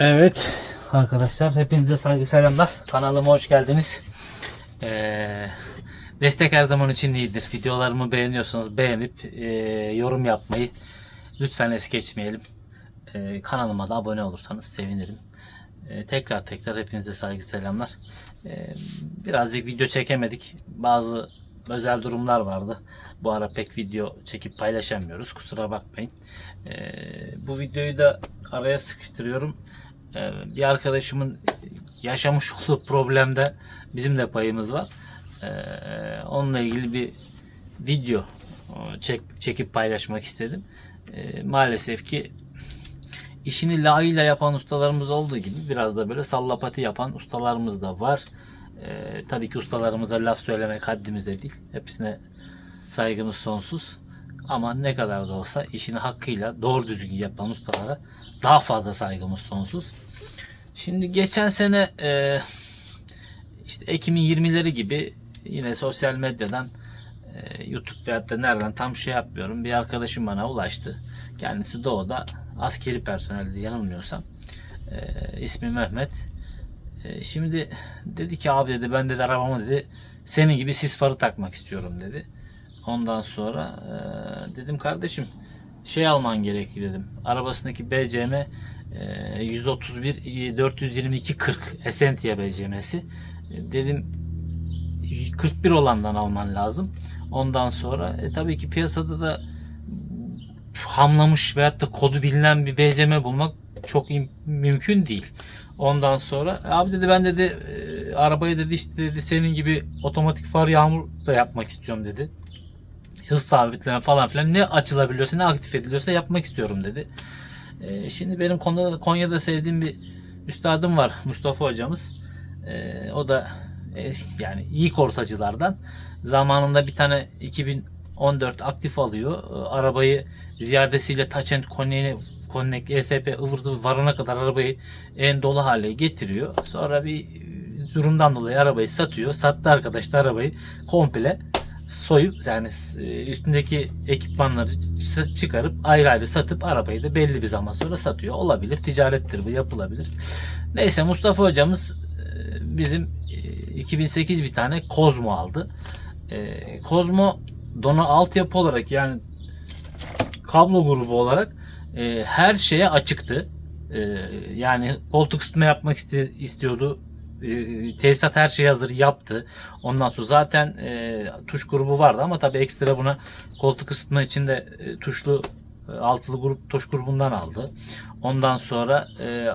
Evet arkadaşlar hepinize saygı selamlar. Kanalıma hoş geldiniz. Ee, destek her zaman için iyidir. Videolarımı beğeniyorsanız beğenip e, yorum yapmayı lütfen es geçmeyelim. Ee, kanalıma da abone olursanız sevinirim. Ee, tekrar tekrar hepinize saygı selamlar. Ee, birazcık video çekemedik. Bazı özel durumlar vardı. Bu ara pek video çekip paylaşamıyoruz. Kusura bakmayın. Ee, bu videoyu da araya sıkıştırıyorum. Ee, bir arkadaşımın yaşamış olduğu problemde bizim de payımız var. Ee, onunla ilgili bir video e, çek, çekip paylaşmak istedim. Ee, maalesef ki işini layığıyla yapan ustalarımız olduğu gibi biraz da böyle sallapati yapan ustalarımız da var. Tabii ki ustalarımıza laf söylemek haddimize değil. Hepsine saygımız sonsuz. Ama ne kadar da olsa işini hakkıyla doğru düzgün yapan ustalara daha fazla saygımız sonsuz. Şimdi geçen sene e, işte Ekim'in 20'leri gibi yine sosyal medyadan e, YouTube veyahut da nereden tam şey yapmıyorum. Bir arkadaşım bana ulaştı. Kendisi Doğu'da askeri personeldi yanılmıyorsam. E, ismi Mehmet. E, şimdi dedi ki abi dedi ben dedi arabama dedi senin gibi sis farı takmak istiyorum dedi. Ondan sonra e, dedim kardeşim şey alman gerekli dedim. Arabasındaki BCM 131 422 40 Essentia BCM'si. E, dedim 41 olandan alman lazım. Ondan sonra e, tabii ki piyasada da hamlamış veyahut da kodu bilinen bir BCM bulmak çok mümkün değil. Ondan sonra "E, abi dedi ben dedi e, arabayı dedi işte dedi senin gibi otomatik far yağmur da yapmak istiyorum dedi. Hız sabitleme falan filan ne açılabiliyorsa ne aktif ediliyorsa yapmak istiyorum dedi. E, şimdi benim Konya'da, Konya'da sevdiğim bir üstadım var Mustafa hocamız. E, o da es- yani iyi korsacılardan. Zamanında bir tane 2014 aktif alıyor. E, arabayı ziyadesiyle Touch and Connect, ESP ıvır zıvır varana kadar arabayı en dolu hale getiriyor. Sonra bir e, durumdan dolayı arabayı satıyor. Sattı arkadaş da arabayı komple soyup yani e, üstündeki ekipmanları çıkarıp ayrı ayrı satıp arabayı da belli bir zaman sonra satıyor. Olabilir. Ticarettir bu yapılabilir. Neyse Mustafa hocamız e, bizim e, 2008 bir tane Kozmo aldı. E, Kozmo dona altyapı olarak yani kablo grubu olarak e, her şeye açıktı. E, yani koltuk ısıtma yapmak istiyordu. E, tesisat her şeyi hazır yaptı. Ondan sonra zaten e, tuş grubu vardı ama tabii ekstra buna koltuk ısıtma için de e, tuşlu e, altılı grup tuş grubundan aldı. Ondan sonra e,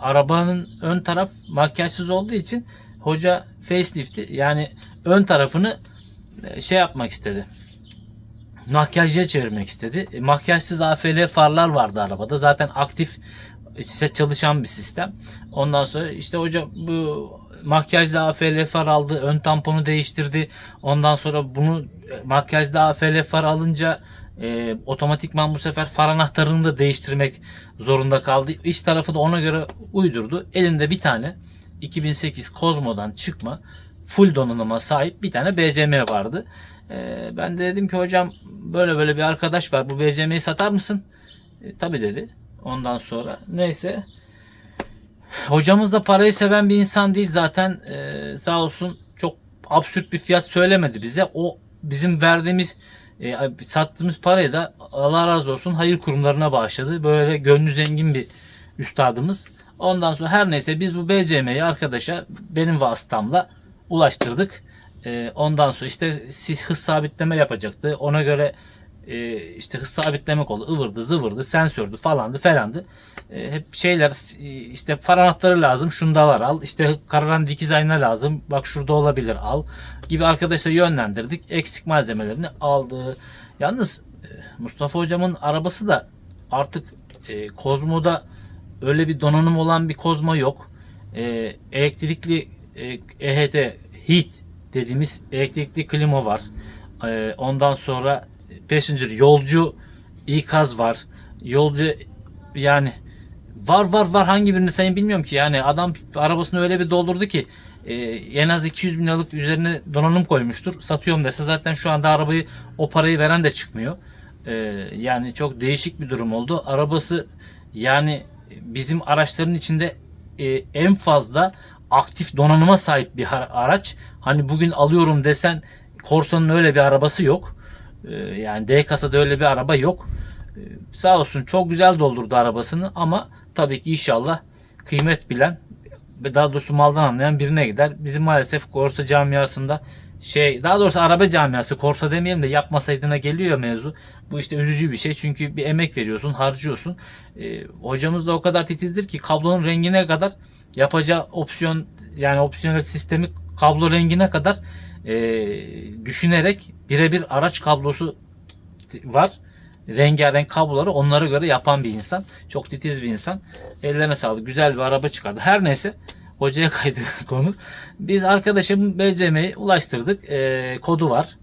arabanın ön taraf makyajsız olduğu için hoca facelifti yani ön tarafını e, şey yapmak istedi. Makyajya çevirmek istedi. E, makyajsız AFL farlar vardı arabada. Zaten aktif işte çalışan bir sistem. Ondan sonra işte hoca bu makyajlı AFL far aldı. Ön tamponu değiştirdi. Ondan sonra bunu e, makyajlı AFL far alınca e, otomatikman bu sefer far anahtarını da değiştirmek zorunda kaldı. İç tarafı da ona göre uydurdu. Elinde bir tane 2008 Cosmo'dan çıkma full donanıma sahip bir tane BCM vardı. E, ben de dedim ki hocam böyle böyle bir arkadaş var bu BCM'yi satar mısın? E, tabii dedi. Ondan sonra neyse hocamız da parayı seven bir insan değil zaten e, sağ olsun çok absürt bir fiyat söylemedi bize. O bizim verdiğimiz e, sattığımız parayı da Allah razı olsun hayır kurumlarına bağışladı. Böyle gönlü zengin bir üstadımız. Ondan sonra her neyse biz bu BCM'yi arkadaşa benim vasıtamla ulaştırdık. E, ondan sonra işte siz hız sabitleme yapacaktı. Ona göre e, işte hız sabitleme kolu ıvırdı zıvırdı sensördü falandı falandı. E, hep şeyler e, işte far anahtarı lazım şunda var al. İşte kararan dikiz ayna lazım bak şurada olabilir al gibi arkadaşlar yönlendirdik. Eksik malzemelerini aldı. Yalnız e, Mustafa hocamın arabası da artık e, Kozmo'da öyle bir donanım olan bir Kozmo yok. E, elektrikli e, EHT heat dediğimiz elektrikli klima var. E, ondan sonra passenger yolcu ikaz var. Yolcu yani var var var hangi birini sayın bilmiyorum ki yani adam arabasını öyle bir doldurdu ki e, en az 200 bin liralık üzerine donanım koymuştur. Satıyorum dese zaten şu anda arabayı o parayı veren de çıkmıyor. E, yani çok değişik bir durum oldu. Arabası yani bizim araçların içinde e, en fazla aktif donanıma sahip bir araç. Hani bugün alıyorum desen Corsa'nın öyle bir arabası yok. E, yani D kasada öyle bir araba yok. E, sağ olsun çok güzel doldurdu arabasını ama tabii ki inşallah kıymet bilen ve daha doğrusu maldan anlayan birine gider. Bizim maalesef Corsa camiasında şey daha doğrusu araba camiası Corsa demeyelim de yapmasaydına geliyor mevzu. Bu işte üzücü bir şey çünkü bir emek veriyorsun, harcıyorsun. Ee, hocamız da o kadar titizdir ki kablonun rengine kadar yapacağı opsiyon yani opsiyonel sistemi kablo rengine kadar e, düşünerek birebir araç kablosu var. Rengarenk kabloları onlara göre yapan bir insan. Çok titiz bir insan. Ellerine sağlık. Güzel bir araba çıkardı. Her neyse hocaya kaydı konu. Biz arkadaşım BCM'yi ulaştırdık. Ee, kodu var.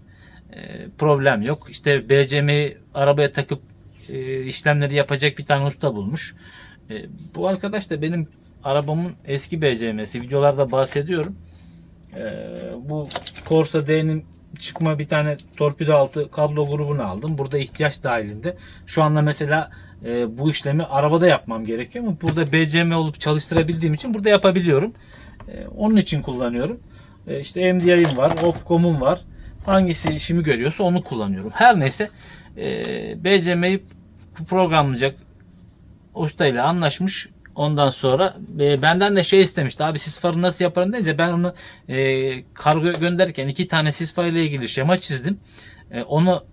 Ee, problem yok. İşte BCM'yi arabaya takıp e, işlemleri yapacak bir tane usta bulmuş. Ee, bu arkadaş da benim arabamın eski BCM'si. Videolarda bahsediyorum. Ee, bu Corsa D'nin çıkma bir tane torpido altı kablo grubunu aldım. Burada ihtiyaç dahilinde. Şu anda mesela e, bu işlemi arabada yapmam gerekiyor ama burada BCM olup çalıştırabildiğim için burada yapabiliyorum. E, onun için kullanıyorum. E, işte MDI'm var, Opcom'um var. Hangisi işimi görüyorsa onu kullanıyorum. Her neyse e, BCM'yi programlayacak ustayla anlaşmış. Ondan sonra e, benden de şey istemişti. Abi sis farı nasıl yaparım deyince ben onu e, kargo gönderirken iki tane sis farı ile ilgili şema çizdim. E, onu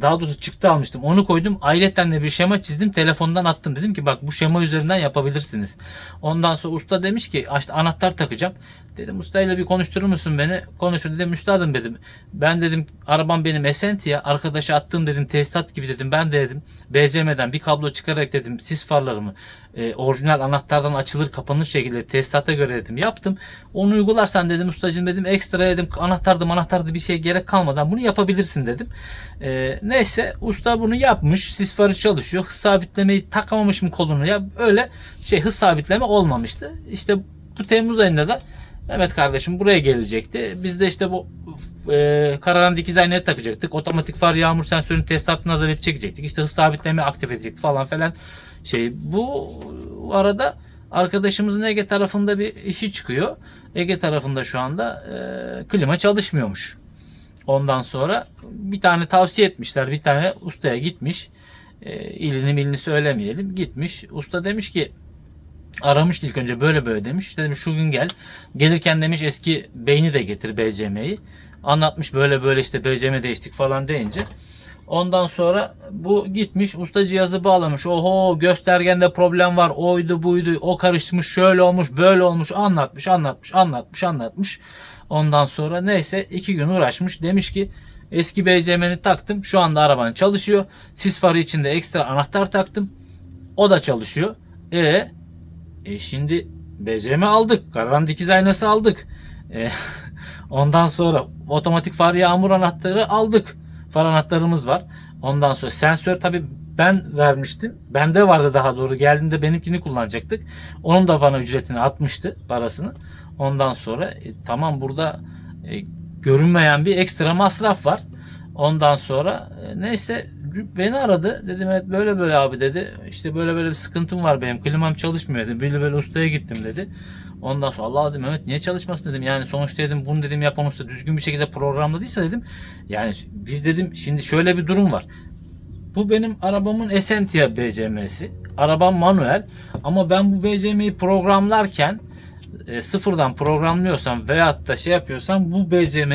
daha doğrusu çıktı almıştım. Onu koydum. Ayrıca de bir şema çizdim. Telefondan attım. Dedim ki bak bu şema üzerinden yapabilirsiniz. Ondan sonra usta demiş ki işte anahtar takacağım. Dedim ustayla bir konuşturur musun beni? Konuşur dedim üstadım dedim. Ben dedim arabam benim Essentia. Arkadaşa attığım dedim tesisat gibi dedim. Ben de dedim BCM'den bir kablo çıkararak dedim sis farlarımı e, orijinal anahtardan açılır kapanır şekilde tesisata göre dedim yaptım. Onu uygularsan dedim ustacığım dedim ekstra dedim anahtardı anahtardı bir şey gerek kalmadan bunu yapabilirsin dedim. E, neyse usta bunu yapmış. Sis farı çalışıyor. Hız sabitlemeyi takamamış mı kolunu ya öyle şey hız sabitleme olmamıştı. İşte bu Temmuz ayında da Mehmet kardeşim buraya gelecekti. Biz de işte bu e, kararan dikiz aynaya takacaktık. Otomatik far yağmur sensörünün tesisatını nazareti çekecektik. İşte hız sabitleme aktif edecektik falan falan. Şey bu arada arkadaşımızın Ege tarafında bir işi çıkıyor. Ege tarafında şu anda e, klima çalışmıyormuş. Ondan sonra bir tane tavsiye etmişler. Bir tane ustaya gitmiş. E, ilini milini söylemeyelim. Gitmiş. Usta demiş ki aramış ilk önce böyle böyle demiş. İşte demiş şu gün gel. Gelirken demiş eski beyni de getir BCM'yi. Anlatmış böyle böyle işte BCM değiştik falan deyince. Ondan sonra bu gitmiş usta cihazı bağlamış. Oho göstergende problem var. Oydu buydu. O karışmış şöyle olmuş böyle olmuş. Anlatmış anlatmış anlatmış anlatmış. Ondan sonra neyse iki gün uğraşmış. Demiş ki eski BCM'ni taktım. Şu anda araban çalışıyor. Sis farı içinde ekstra anahtar taktım. O da çalışıyor. E e şimdi BCM aldık. Kararan dikiz aynası aldık. E, ondan sonra otomatik far yağmur anahtarı aldık. Far anahtarımız var. Ondan sonra sensör tabi ben vermiştim. Bende vardı daha doğru. Geldiğinde benimkini kullanacaktık. Onun da bana ücretini atmıştı parasını. Ondan sonra e, tamam burada e, görünmeyen bir ekstra masraf var. Ondan sonra e, neyse beni aradı. Dedim evet böyle böyle abi dedi. İşte böyle böyle bir sıkıntım var benim. Klimam çalışmıyor dedi. Böyle böyle ustaya gittim dedi. Ondan sonra Allah dedim Mehmet niye çalışmasın dedim. Yani sonuçta dedim bunu dedim yapan usta düzgün bir şekilde programladıysa dedim. Yani biz dedim şimdi şöyle bir durum var. Bu benim arabamın Essentia BCM'si. Arabam manuel ama ben bu BCM'yi programlarken e, sıfırdan programlıyorsam veyahut da şey yapıyorsam bu BCM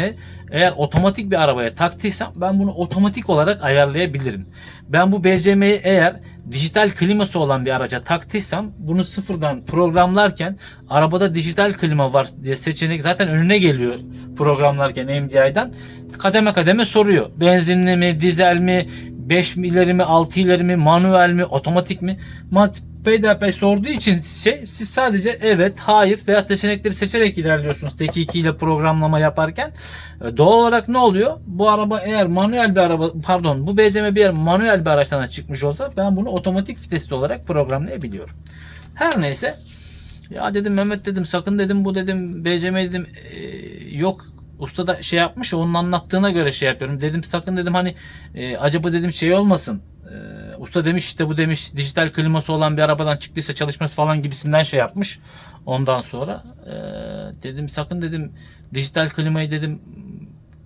eğer otomatik bir arabaya taktıysam ben bunu otomatik olarak ayarlayabilirim. Ben bu BCM'yi eğer dijital kliması olan bir araca taktıysam bunu sıfırdan programlarken arabada dijital klima var diye seçenek zaten önüne geliyor programlarken MDI'den kademe kademe soruyor. Benzinli mi, dizel mi, 5 ileri mi, 6 ileri mi, manuel mi, otomatik mi? Mat peyderpey sorduğu için şey siz sadece evet, hayır veya seçenekleri seçerek ilerliyorsunuz teki 2 ile programlama yaparken. E, Doğal olarak ne oluyor? Bu araba eğer manuel bir araba pardon bu BCM bir manuel bir araçtan çıkmış olsa ben bunu otomatik vitesli olarak programlayabiliyorum. Her neyse ya dedim Mehmet dedim sakın dedim bu dedim BCM dedim e, yok usta da şey yapmış onun anlattığına göre şey yapıyorum. Dedim sakın dedim hani e, acaba dedim şey olmasın. E, usta demiş işte bu demiş dijital kliması olan bir arabadan çıktıysa çalışması falan gibisinden şey yapmış. Ondan sonra e, dedim sakın dedim dijital klimayı dedim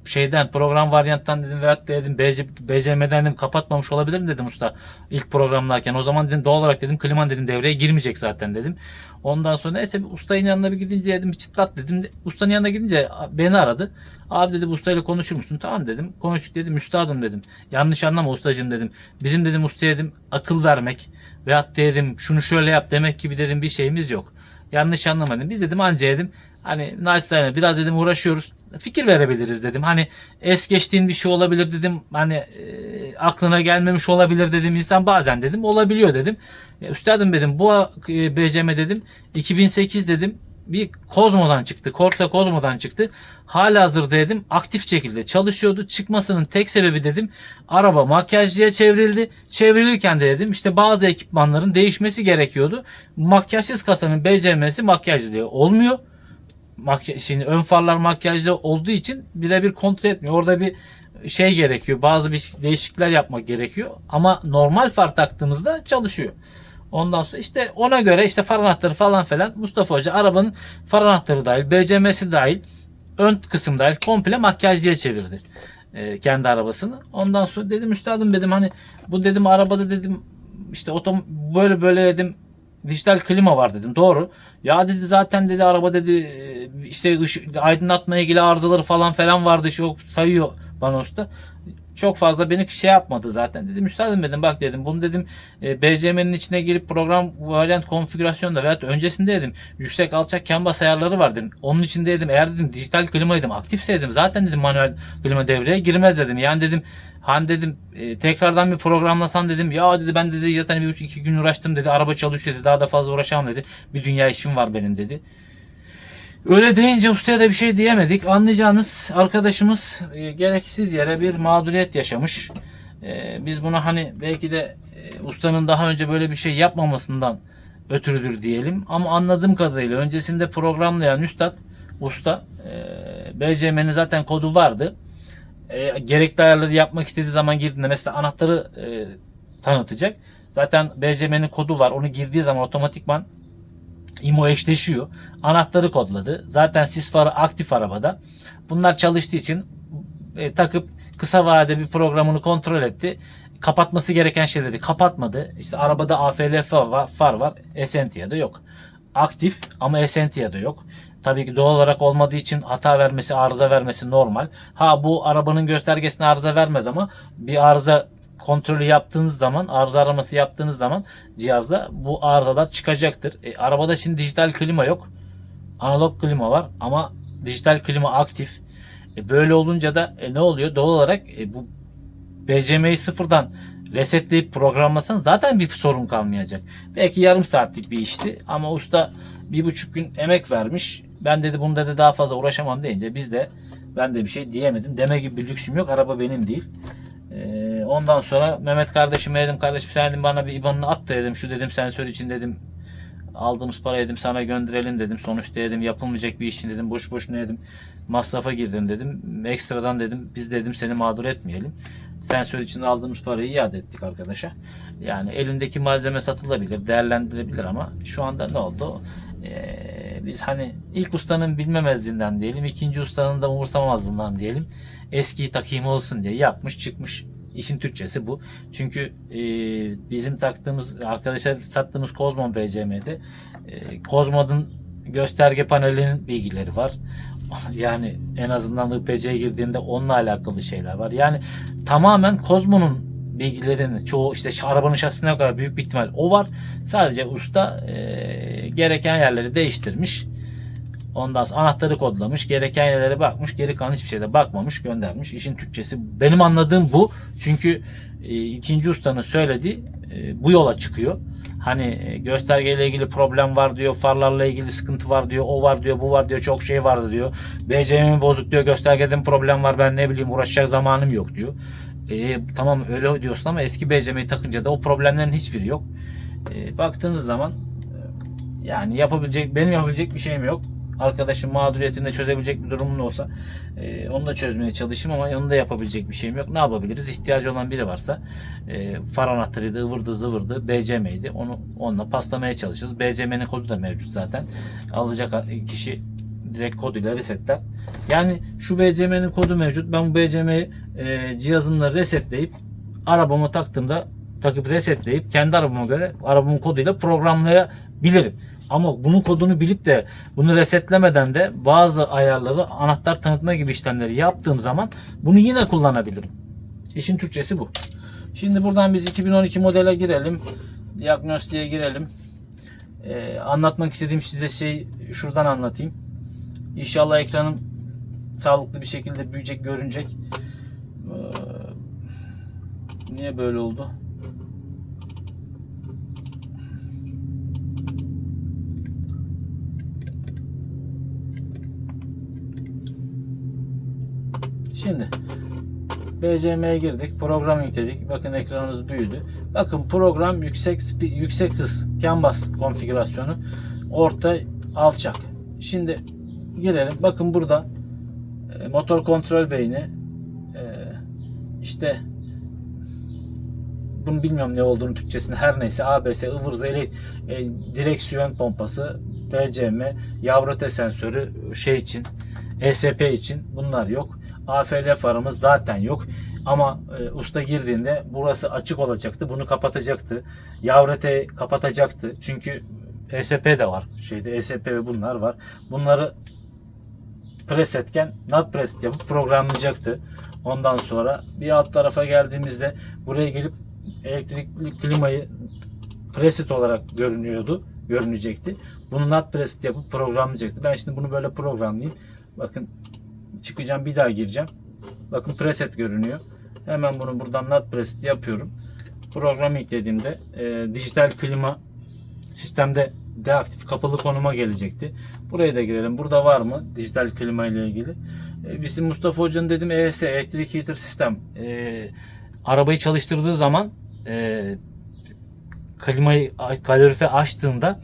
şeyden program varyanttan dedim veyahut da dedim BC, BCM'den dedim kapatmamış olabilirim dedim usta ilk programlarken. O zaman dedim doğal olarak dedim kliman dedim devreye girmeyecek zaten dedim. Ondan sonra neyse ustanın yanına bir gidince dedim bir çıtlat dedim. Ustanın yanına gidince beni aradı. Abi dedi ustayla konuşur musun? Tamam dedim. Konuştuk dedim. Üstadım dedim. Yanlış anlama ustacığım dedim. Bizim dedim ustaya dedim akıl vermek veyahut dedim şunu şöyle yap demek gibi dedim bir şeyimiz yok. Yanlış anlamadım. Biz dedim anca dedim hani naçizane biraz dedim uğraşıyoruz. Fikir verebiliriz dedim. Hani es geçtiğin bir şey olabilir dedim. Hani e, aklına gelmemiş olabilir dedim. İnsan bazen dedim olabiliyor dedim. E, üstadım dedim bu e, BCM dedim 2008 dedim bir Kozmo'dan çıktı. Corsa Kozmo'dan çıktı. Hala hazırda dedim aktif şekilde çalışıyordu. Çıkmasının tek sebebi dedim araba makyajcıya çevrildi. Çevrilirken de dedim işte bazı ekipmanların değişmesi gerekiyordu. Makyajsız kasanın BCM'si makyajlı diye olmuyor. Makyaj, şimdi ön farlar makyajlı olduğu için birebir kontrol etmiyor. Orada bir şey gerekiyor. Bazı bir değişiklikler yapmak gerekiyor. Ama normal far taktığımızda çalışıyor. Ondan sonra işte ona göre işte far anahtarı falan filan Mustafa Hoca arabanın far anahtarı dahil, BCM'si dahil, ön kısım dahil komple makyajcıya çevirdi. e, kendi arabasını. Ondan sonra dedim üstadım dedim hani bu dedim arabada dedim işte otom böyle böyle dedim dijital klima var dedim. Doğru. Ya dedi zaten dedi araba dedi işte ışık, aydınlatma ilgili arızaları falan falan vardı. Çok sayıyor bana usta. Çok fazla beni şey yapmadı zaten. Dedim üstadım dedim bak dedim bunu dedim e, BCM'nin içine girip program varyant konfigürasyonda veyahut öncesinde dedim yüksek alçak CAN bas ayarları var dedim. Onun için dedim eğer dedim dijital klima dedim aktifse dedim zaten dedim manuel klima devreye girmez dedim. Yani dedim hani dedim e, tekrardan bir programlasan dedim ya dedi ben dedi zaten bir üç iki gün uğraştım dedi araba çalışıyor dedi daha da fazla uğraşamam dedi. Bir dünya işim var benim dedi. Öyle deyince ustaya da bir şey diyemedik. Anlayacağınız arkadaşımız e, gereksiz yere bir mağduriyet yaşamış. E, biz buna hani belki de e, ustanın daha önce böyle bir şey yapmamasından ötürüdür diyelim. Ama anladığım kadarıyla öncesinde programlayan üstad, usta e, BCM'nin zaten kodu vardı. E, gerekli ayarları yapmak istediği zaman girdiğinde mesela anahtarı e, tanıtacak. Zaten BCM'nin kodu var. Onu girdiği zaman otomatikman IMO eşleşiyor. Anahtarı kodladı. Zaten sis farı aktif arabada. Bunlar çalıştığı için e, takıp kısa vadede bir programını kontrol etti. Kapatması gereken şeyleri kapatmadı. İşte arabada AFL far var. Essentia'da yok. Aktif ama Essentia'da yok. Tabii ki doğal olarak olmadığı için hata vermesi, arıza vermesi normal. Ha bu arabanın göstergesine arıza vermez ama bir arıza kontrolü yaptığınız zaman, arıza araması yaptığınız zaman cihazda bu arızalar çıkacaktır. E, arabada şimdi dijital klima yok. Analog klima var ama dijital klima aktif. E, böyle olunca da e, ne oluyor? Doğal olarak e, bu BCM'yi sıfırdan resetleyip programlasan zaten bir sorun kalmayacak. Belki yarım saatlik bir işti ama usta bir buçuk gün emek vermiş. Ben dedi bunda da daha fazla uğraşamam deyince biz de ben de bir şey diyemedim. Deme gibi bir lüksüm yok. Araba benim değil. Ondan sonra Mehmet kardeşime dedim kardeşim sen dedim bana bir IBAN'ını at dedim şu dedim sensör için dedim aldığımız parayı dedim sana gönderelim dedim. Sonuçta dedim yapılmayacak bir iş için dedim boş boşuna dedim masrafa girdin dedim. Ekstradan dedim biz dedim seni mağdur etmeyelim. Sensör için aldığımız parayı iade ettik arkadaşa. Yani elindeki malzeme satılabilir, değerlendirilebilir ama şu anda ne oldu? Ee, biz hani ilk ustanın bilmemezliğinden diyelim, ikinci ustanın da umursamamazlığından diyelim. Eskiyi takayım olsun diye yapmış çıkmış. İşin Türkçesi bu. Çünkü e, bizim taktığımız, arkadaşlar sattığımız Kozmo BCM'de e, Kozmo'nun gösterge panelinin bilgileri var. Yani en azından IPC'ye girdiğinde onunla alakalı şeyler var. Yani tamamen Kozmo'nun bilgilerini çoğu işte arabanın şasisine kadar büyük bir ihtimal o var. Sadece usta e, gereken yerleri değiştirmiş. Ondan sonra anahtarı kodlamış. Gereken yerlere bakmış. Geri kalan hiçbir şeyde bakmamış. Göndermiş. İşin Türkçesi. Benim anladığım bu. Çünkü e, ikinci ustanın söylediği e, bu yola çıkıyor. Hani e, göstergeyle ilgili problem var diyor. Farlarla ilgili sıkıntı var diyor. O var diyor. Bu var diyor. Çok şey vardı diyor. BCM bozuk diyor. Göstergede mi problem var. Ben ne bileyim uğraşacak zamanım yok diyor. E, tamam öyle diyorsun ama eski BCM'yi takınca da o problemlerin hiçbiri yok. E, baktığınız zaman e, yani yapabilecek benim yapabilecek bir şeyim yok. Arkadaşın mağduriyetini de çözebilecek bir durumum olsa e, onu da çözmeye çalışayım ama onu da yapabilecek bir şeyim yok. Ne yapabiliriz? İhtiyacı olan biri varsa e, far anahtarıydı, ıvırdı zıvırdı, BCM'ydi. Onu onunla paslamaya çalışırız. BCM'nin kodu da mevcut zaten. Alacak kişi direkt koduyla resetler. Yani şu BCM'nin kodu mevcut. Ben bu BCM'yi e, cihazımla resetleyip arabama taktığımda takıp resetleyip kendi arabama göre arabamın koduyla programlayabilirim. Ama bunun kodunu bilip de bunu resetlemeden de bazı ayarları anahtar tanıtma gibi işlemleri yaptığım zaman bunu yine kullanabilirim. İşin Türkçesi bu. Şimdi buradan biz 2012 modele girelim. Diagnostiğe girelim. Ee, anlatmak istediğim size şey şuradan anlatayım. İnşallah ekranım sağlıklı bir şekilde büyüyecek, görünecek. Ee, niye böyle oldu? Şimdi BCM'ye girdik. Programming dedik. Bakın ekranımız büyüdü. Bakın program yüksek yüksek hız CAN konfigürasyonu orta alçak. Şimdi girelim. Bakın burada e, motor kontrol beyni e, işte bunu bilmiyorum ne olduğunu Türkçesinde her neyse ABS, ıvır zeyli, e, direksiyon pompası, BCM, yavrote sensörü şey için ESP için bunlar yok. AFL farımız zaten yok. Ama e, usta girdiğinde burası açık olacaktı. Bunu kapatacaktı. Yavrete kapatacaktı. Çünkü ESP de var. Şeyde ESP ve bunlar var. Bunları presetken not preset yapıp programlayacaktı. Ondan sonra bir alt tarafa geldiğimizde buraya gelip elektrikli klimayı preset olarak görünüyordu. Görünecekti. Bunu not preset yapıp programlayacaktı. Ben şimdi bunu böyle programlayayım. Bakın çıkacağım bir daha gireceğim. Bakın preset görünüyor. Hemen bunu buradan not preset yapıyorum. Program yüklediğimde e, dijital klima sistemde deaktif kapalı konuma gelecekti. Buraya da girelim. Burada var mı dijital klima ile ilgili? E, bizim Mustafa Hoca'nın dedim EHS, Electric Heater System e, arabayı çalıştırdığı zaman e, klimayı kalorifer açtığında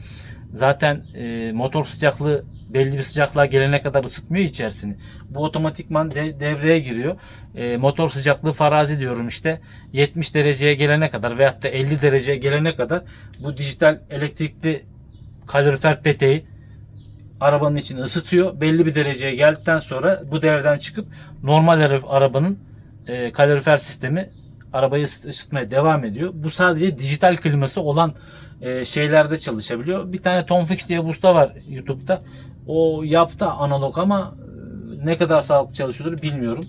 zaten e, motor sıcaklığı belli bir sıcaklığa gelene kadar ısıtmıyor içerisini. Bu otomatikman de, devreye giriyor. E, motor sıcaklığı farazi diyorum işte 70 dereceye gelene kadar veyahut da 50 dereceye gelene kadar bu dijital elektrikli kalorifer peteği arabanın içini ısıtıyor. Belli bir dereceye geldikten sonra bu devreden çıkıp normal ara- arabanın e, kalorifer sistemi arabayı ısıt- ısıtmaya devam ediyor. Bu sadece dijital kliması olan e, şeylerde çalışabiliyor. Bir tane Tomfix diye bir usta var YouTube'da. O yaptı analog ama e, ne kadar sağlıklı çalışıyordur bilmiyorum.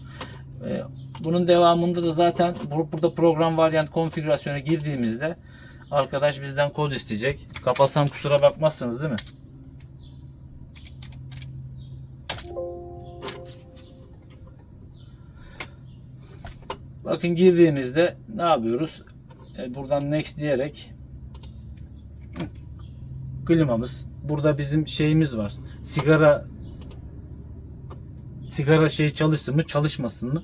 E, bunun devamında da zaten bu- burada program varyant konfigürasyona girdiğimizde arkadaş bizden kod isteyecek. Kapatsam kusura bakmazsınız değil mi? Bakın girdiğimizde ne yapıyoruz? E, buradan next diyerek klimamız. Burada bizim şeyimiz var. Sigara sigara şey çalışsın mı çalışmasın mı?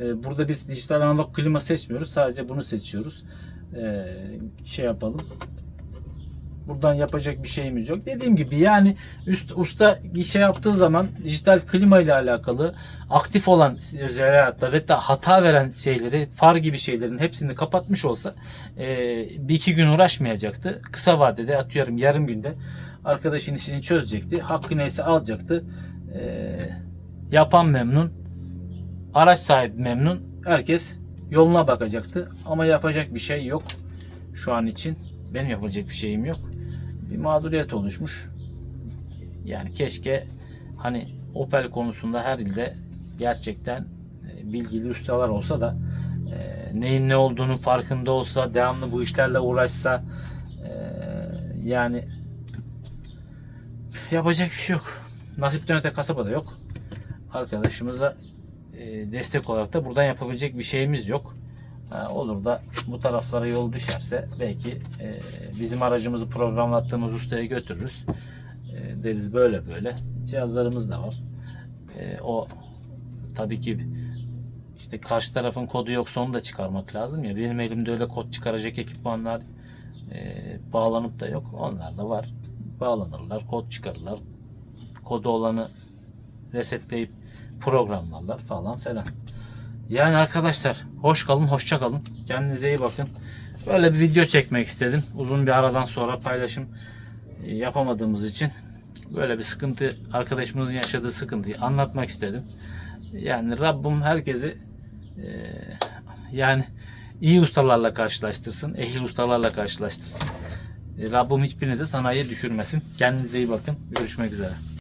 E, burada biz dijital analog klima seçmiyoruz. Sadece bunu seçiyoruz. E, şey yapalım. Buradan yapacak bir şeyimiz yok. Dediğim gibi yani üst usta şey yaptığı zaman dijital klima ile alakalı aktif olan özellikle ve hata veren şeyleri, far gibi şeylerin hepsini kapatmış olsa e, bir iki gün uğraşmayacaktı. Kısa vadede atıyorum yarım günde arkadaşın işini çözecekti. Hakkı neyse alacaktı. E, yapan memnun, araç sahibi memnun. Herkes yoluna bakacaktı. Ama yapacak bir şey yok şu an için. Benim yapacak bir şeyim yok. Bir mağduriyet oluşmuş. Yani keşke hani Opel konusunda her ilde gerçekten e, bilgili ustalar olsa da e, neyin ne olduğunu farkında olsa, devamlı bu işlerle uğraşsa e, yani yapacak bir şey yok. Nasipten öte kasabada yok. Arkadaşımıza destek olarak da buradan yapabilecek bir şeyimiz yok. Olur da bu taraflara yol düşerse belki e, bizim aracımızı programlattığımız ustaya götürürüz. E, deriz böyle böyle. Cihazlarımız da var. E, o tabii ki işte karşı tarafın kodu yoksa onu da çıkarmak lazım ya. Benim elimde öyle kod çıkaracak ekipmanlar e, bağlanıp da yok. Onlar da var. Bağlanırlar, kod çıkarırlar. kodu olanı resetleyip programlarlar falan filan. Yani arkadaşlar hoş kalın, hoşça kalın. Kendinize iyi bakın. Böyle bir video çekmek istedim. Uzun bir aradan sonra paylaşım e, yapamadığımız için böyle bir sıkıntı arkadaşımızın yaşadığı sıkıntıyı anlatmak istedim. Yani Rabbim herkesi e, yani iyi ustalarla karşılaştırsın, ehil ustalarla karşılaştırsın. E, Rabbim hiçbirinizi sanayiye düşürmesin. Kendinize iyi bakın. Görüşmek üzere.